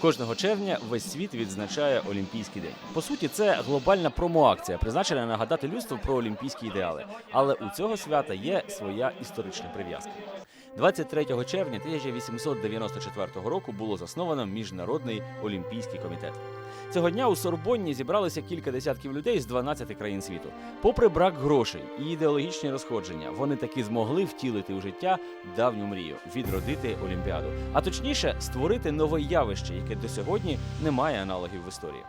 Кожного червня весь світ відзначає Олімпійський день. По суті, це глобальна промоакція, призначена нагадати людству про олімпійські ідеали. Але у цього свята є своя історична прив'язка. 23 червня 1894 року було засновано Міжнародний олімпійський комітет. Цього дня у Сорбонні зібралися кілька десятків людей з 12 країн світу. Попри брак грошей і ідеологічні розходження, вони таки змогли втілити у життя давню мрію відродити Олімпіаду, а точніше створити нове явище, яке до сьогодні не має аналогів в історії.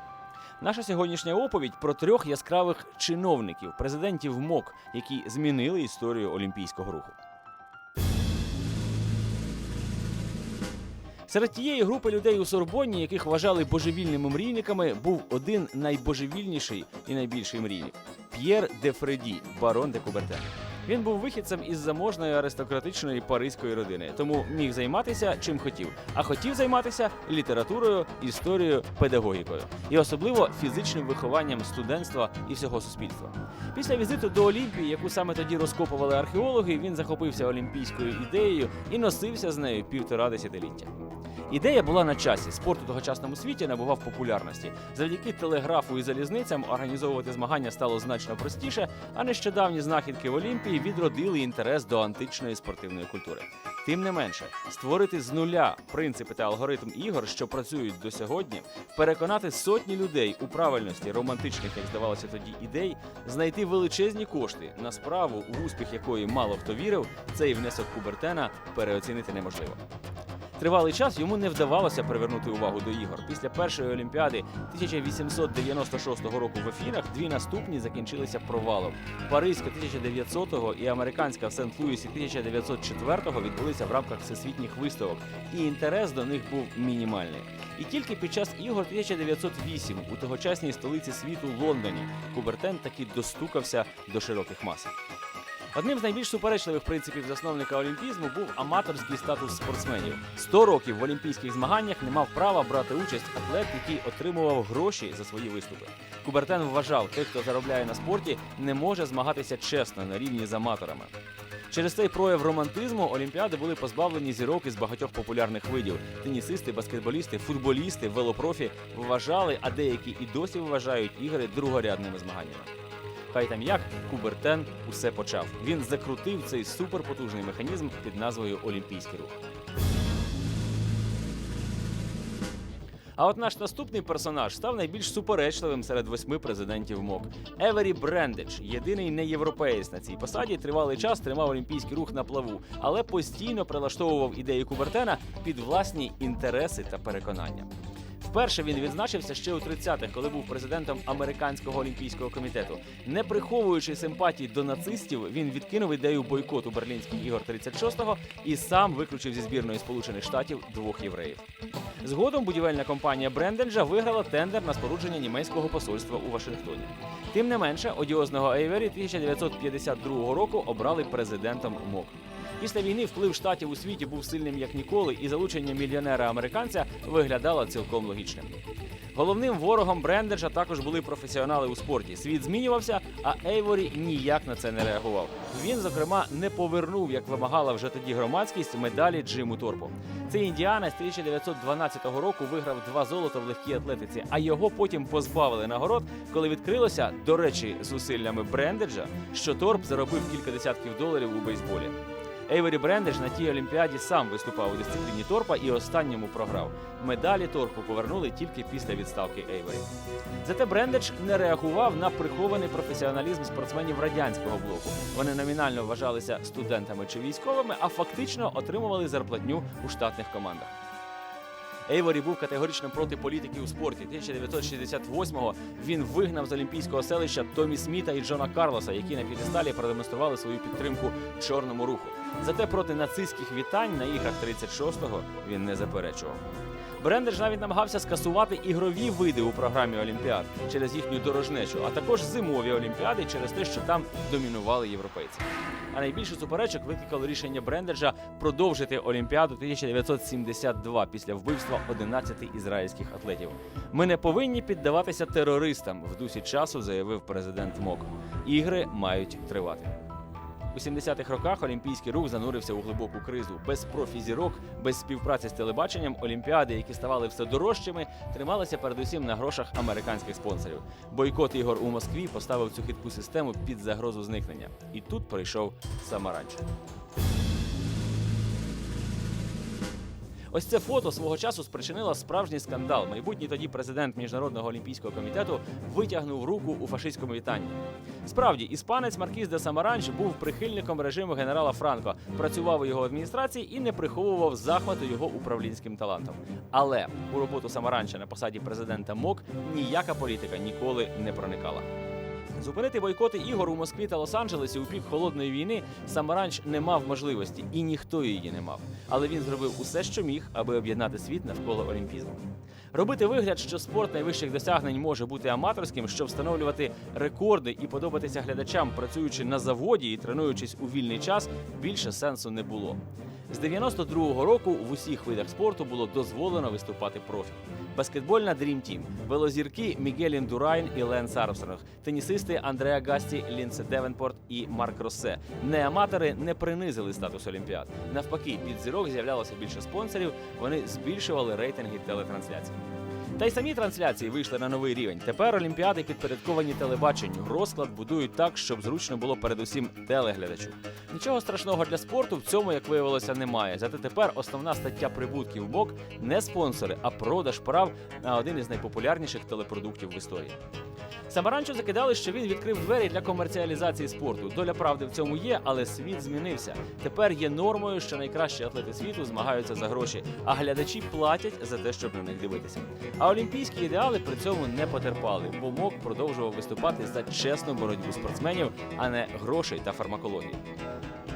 Наша сьогоднішня оповідь про трьох яскравих чиновників, президентів МОК, які змінили історію олімпійського руху. Серед тієї групи людей у Сорбонні, яких вважали божевільними мрійниками, був один найбожевільніший і найбільший мрійник П'єр де Фреді, барон де Кубертен. Він був вихідцем із заможної аристократичної паризької родини, тому міг займатися чим хотів, а хотів займатися літературою, історією, педагогікою і особливо фізичним вихованням студентства і всього суспільства. Після візиту до Олімпії, яку саме тоді розкопували археологи, він захопився олімпійською ідеєю і носився з нею півтора десятиліття. Ідея була на часі. Спорт у тогочасному світі набував популярності. Завдяки телеграфу і залізницям організовувати змагання стало значно простіше, а нещодавні знахідки в Олімпії відродили інтерес до античної спортивної культури. Тим не менше, створити з нуля принципи та алгоритм ігор, що працюють до сьогодні, переконати сотні людей у правильності романтичних, як здавалося тоді, ідей, знайти величезні кошти на справу, у успіх якої мало хто вірив, цей внесок Кубертена переоцінити неможливо. Тривалий час йому не вдавалося привернути увагу до ігор. Після першої олімпіади 1896 року в Ефінах дві наступні закінчилися провалом. Паризька 1900-го і американська в Сент-Луісі 1904-го відбулися в рамках всесвітніх виставок, і інтерес до них був мінімальний. І тільки під час ігор 1908 у тогочасній столиці світу Лондоні Кубертен таки достукався до широких мас. Одним з найбільш суперечливих принципів засновника олімпізму був аматорський статус спортсменів. 100 років в олімпійських змаганнях не мав права брати участь атлет, який отримував гроші за свої виступи. Кубертен вважав, тих, хто заробляє на спорті, не може змагатися чесно на рівні з аматорами. Через цей прояв романтизму олімпіади були позбавлені зірок із багатьох популярних видів. Тенісисти, баскетболісти, футболісти, велопрофі вважали, а деякі і досі вважають ігри другорядними змаганнями. Хай там як Кубертен усе почав. Він закрутив цей суперпотужний механізм під назвою Олімпійський рух. А от наш наступний персонаж став найбільш суперечливим серед восьми президентів МОК. Евері Брендич, єдиний неєвропеєць на цій посаді, тривалий час тримав олімпійський рух на плаву, але постійно прилаштовував ідеї Кубертена під власні інтереси та переконання. Вперше він відзначився ще у 30-х, коли був президентом американського олімпійського комітету. Не приховуючи симпатій до нацистів, він відкинув ідею бойкоту Берлінських ігор 36-го і сам виключив зі збірної Сполучених Штатів двох євреїв. Згодом будівельна компанія Бренденджа виграла тендер на спорудження німецького посольства у Вашингтоні. Тим не менше, одіозного Ейвері 1952 року обрали президентом МОК. Після війни вплив штатів у світі був сильним як ніколи, і залучення мільйонера-американця виглядало цілком логічним. Головним ворогом Брендеджа також були професіонали у спорті. Світ змінювався, а Ейворі ніяк на це не реагував. Він, зокрема, не повернув, як вимагала вже тоді громадськість, медалі Джиму Торпу. Цей індіанець 1912 року виграв два золота в легкій атлетиці, а його потім позбавили нагород, коли відкрилося, до речі, зусиллями Брендеджа, що Торп заробив кілька десятків доларів у бейсболі. Ейвері Брендеш на тій олімпіаді сам виступав у дисципліні торпа і останньому програв. Медалі торпу повернули тільки після відставки Ейвері. Зате Брендеч не реагував на прихований професіоналізм спортсменів радянського блоку. Вони номінально вважалися студентами чи військовими, а фактично отримували зарплатню у штатних командах. Ейворі був категорично проти політики у спорті. 1968-го він вигнав з олімпійського селища Томі Сміта і Джона Карлоса, які на п'єдесталі продемонстрували свою підтримку чорному руху. Зате проти нацистських вітань на іграх 36-го він не заперечував. Брендер навіть намагався скасувати ігрові види у програмі Олімпіад через їхню дорожнечу, а також зимові олімпіади через те, що там домінували європейці. А найбільше суперечок викликало рішення Брендеджа продовжити Олімпіаду 1972 після вбивства 11 ізраїльських атлетів. Ми не повинні піддаватися терористам в дусі часу, заявив президент МОК. Ігри мають тривати. У 70-х роках олімпійський рух занурився у глибоку кризу. Без профізірок, без співпраці з телебаченням, олімпіади, які ставали все дорожчими, трималися передусім на грошах американських спонсорів. Бойкот ігор у Москві поставив цю хитку систему під загрозу зникнення. І тут прийшов Самаранч. Ось це фото свого часу спричинило справжній скандал. Майбутній тоді президент Міжнародного олімпійського комітету витягнув руку у фашистському вітанні. Справді, іспанець Маркіз де Самаранч був прихильником режиму генерала Франко, працював у його адміністрації і не приховував захвату його управлінським талантом. Але у роботу Самаранча на посаді президента МОК ніяка політика ніколи не проникала. Зупинити бойкоти ігор у Москві та Лос-Анджелесі у пік холодної війни Самаранч не мав можливості, і ніхто її не мав. Але він зробив усе, що міг, аби об'єднати світ навколо олімпізму. Робити вигляд, що спорт найвищих досягнень може бути аматорським, що встановлювати рекорди і подобатися глядачам, працюючи на заводі і тренуючись у вільний час, більше сенсу не було. З 92-го року в усіх видах спорту було дозволено виступати профі. Баскетбольна Dream Team, велозірки Мігель Індурайн і Ленс Армстронг, тенісисти Андреа Гасті, Лінсе Девенпорт і Марк Россе. Не аматори не принизили статус Олімпіад. Навпаки, під зірок з'являлося більше спонсорів, вони збільшували рейтинги телетрансляцій. Та й самі трансляції вийшли на новий рівень. Тепер олімпіади підпорядковані телебаченню. Розклад будують так, щоб зручно було передусім телеглядачу. Нічого страшного для спорту в цьому, як виявилося, немає. Зате тепер основна стаття прибутків БОК не спонсори, а продаж прав на один із найпопулярніших телепродуктів в історії. Самаранчу закидали, що він відкрив двері для комерціалізації спорту. Доля правди в цьому є, але світ змінився. Тепер є нормою, що найкращі атлети світу змагаються за гроші, а глядачі платять за те, щоб на них дивитися. А олімпійські ідеали при цьому не потерпали, бо МОК продовжував виступати за чесну боротьбу спортсменів, а не грошей та фармакології.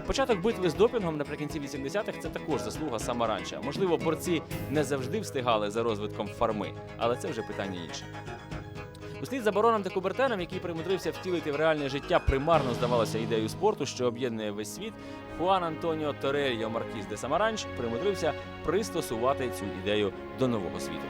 Початок битви з допінгом наприкінці 80-х – це також заслуга Самаранча. Можливо, борці не завжди встигали за розвитком фарми, але це вже питання інше. Услід за бароном та Кубертеном, який примудрився втілити в реальне життя примарно здавалося ідею спорту, що об'єднує весь світ, Хуан Антоніо Торельо Маркіз де Самаранч примудрився пристосувати цю ідею до нового світу.